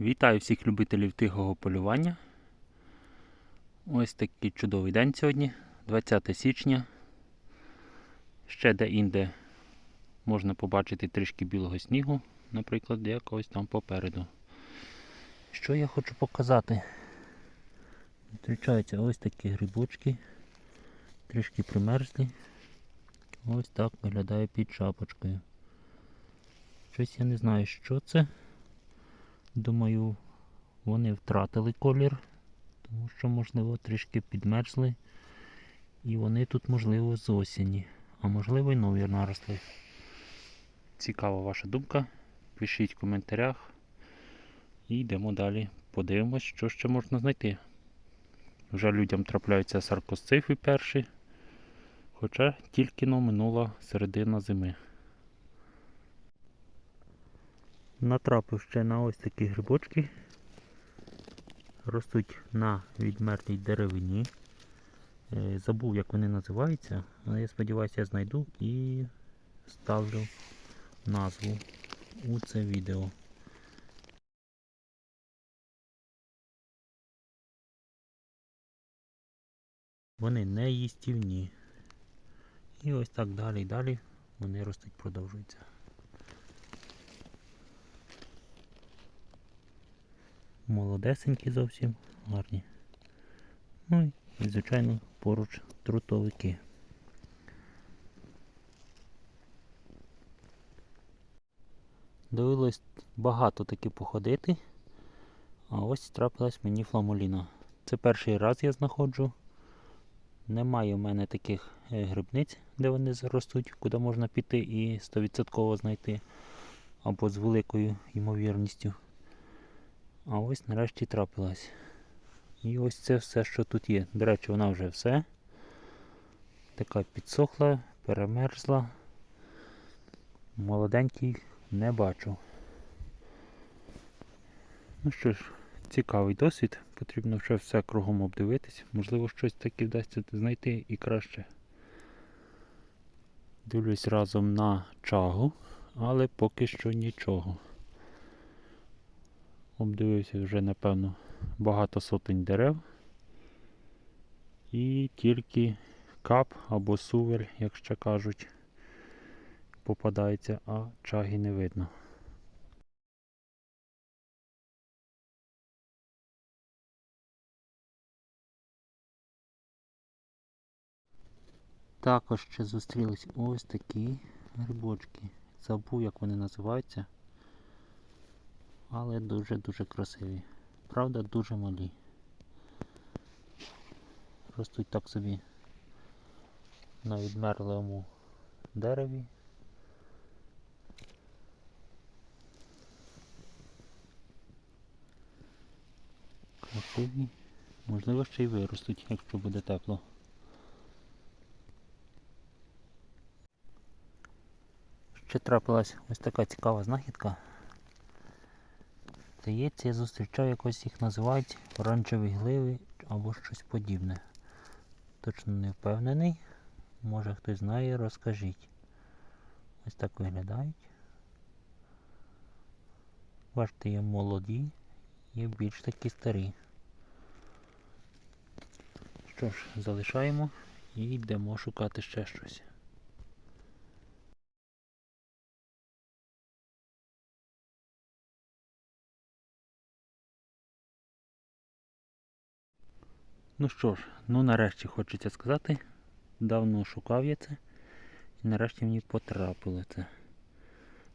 Вітаю всіх любителів тихого полювання. Ось такий чудовий день сьогодні, 20 січня. Ще де-інде можна побачити трішки білого снігу, наприклад, якогось там попереду. Що я хочу показати? Зустрічаються ось такі грибочки, трішки примерзлі. Ось так виглядає під шапочкою. Щось я не знаю, що це. Думаю, вони втратили колір, тому що, можливо, трішки підмерзли. І вони тут, можливо, з осені, а можливо й нові наросли. Цікава ваша думка. Пишіть в коментарях. І йдемо далі. Подивимось, що ще можна знайти. Вже людям трапляються саркосцифи перші, хоча тільки но минула середина зими. Натрапив ще на ось такі грибочки. Ростуть на відмерлій деревині. Е, Забув, як вони називаються, але я сподіваюся, я знайду і ставлю назву у це відео. Вони не їстівні. І ось так далі і далі вони ростуть, продовжуються. Молодесенькі зовсім, гарні. Ну і, звичайно, поруч трутовики. Довелось багато таки походити, а ось трапилась мені фламуліна. Це перший раз я знаходжу. Немає в мене таких е, грибниць, де вони ростуть, куди можна піти і 100% знайти, або з великою ймовірністю. А ось нарешті трапилась. І ось це все, що тут є. До речі, вона вже все. Така підсохла, перемерзла. Молоденький не бачу. Ну що ж, цікавий досвід. Потрібно ще все кругом обдивитись. Можливо, щось таке вдасться знайти і краще. Дивлюсь разом на чагу, але поки що нічого. Обдивився вже, напевно, багато сотень дерев. І тільки кап або сувель, як ще кажуть, попадається, а чаги не видно. Також ще зустрілись ось такі грибочки. Забув, як вони називаються але дуже-дуже красиві. Правда, дуже малі. Ростуть так собі на відмерлому дереві. Красиві. Можливо, ще й виростуть, якщо буде тепло. Ще трапилась ось така цікава знахідка. Здається, я зустрічав якось їх називають оранжеві гливи або щось подібне. Точно не впевнений. Може хтось знає, розкажіть. Ось так виглядають. Бачите, є молоді, є більш такі старі. Що ж, залишаємо і йдемо шукати ще щось. Ну що ж, ну нарешті хочеться сказати, давно шукав я це і нарешті мені потрапило це.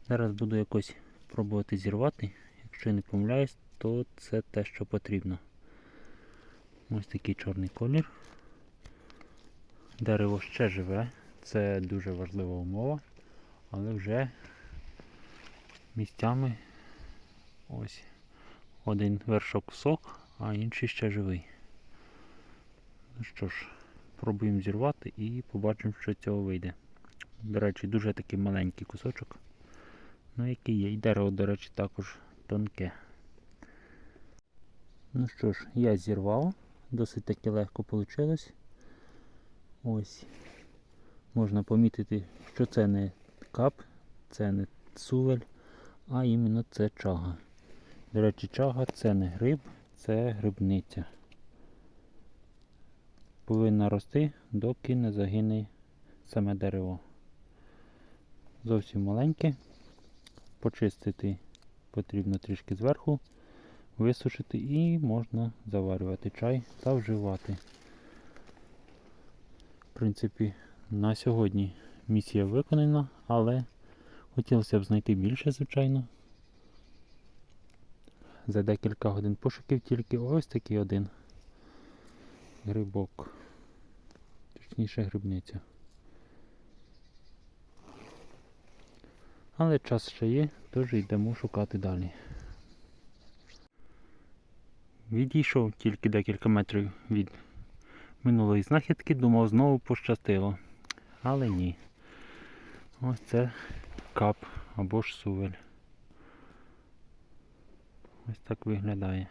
Зараз буду якось пробувати зірвати. Якщо я не помиляюсь, то це те, що потрібно. Ось такий чорний колір. Дерево ще живе, це дуже важлива умова, але вже місцями ось один вершок сок, а інший ще живий. Ну що ж, пробуємо зірвати і побачимо, що цього вийде. До речі, дуже такий маленький кусочок. Ну, який є. І дерево, до речі, також тонке. Ну що ж, я зірвав, досить таки легко вийшло. Ось. Можна помітити, що це не кап, це не сувель, а іменно це чага. До речі, чага це не гриб, це грибниця. Повинна рости, доки не загине саме дерево. Зовсім маленьке. Почистити потрібно трішки зверху, висушити і можна заварювати чай та вживати. В принципі, на сьогодні місія виконана, але хотілося б знайти більше, звичайно. За декілька годин пошуків тільки ось такий один грибок. Точніше грибниця. Але час ще є, тож йдемо шукати далі. Відійшов тільки декілька метрів від минулої знахідки, думав знову пощастило. Але ні. Ось це кап або ж сувель. Ось так виглядає.